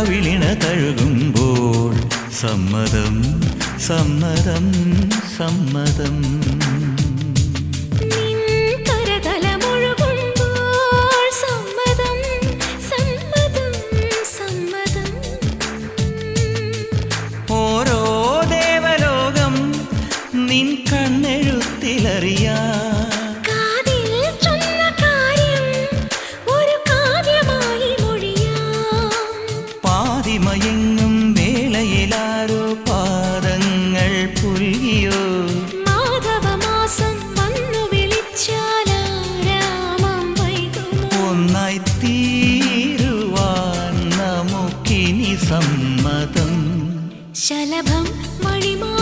കാവിളിണ കഴുകുമ്പോൾ സമ്മതം സമ്മതം സമ്മതം. ഓരോ ദേവലോകം നിൻ കണ്ണെഴുത്തിലറിയാം. മയങ്ങും വേളയിലാരോ പാദങ്ങൾ പുൽകിയോ? മാധവമാസം വന്നു വിളിച്ചാലാരാമം ഒന്നായി തീരുവാൻ നമുക്കിനി സമ്മതം. ശലഭം മണിമാ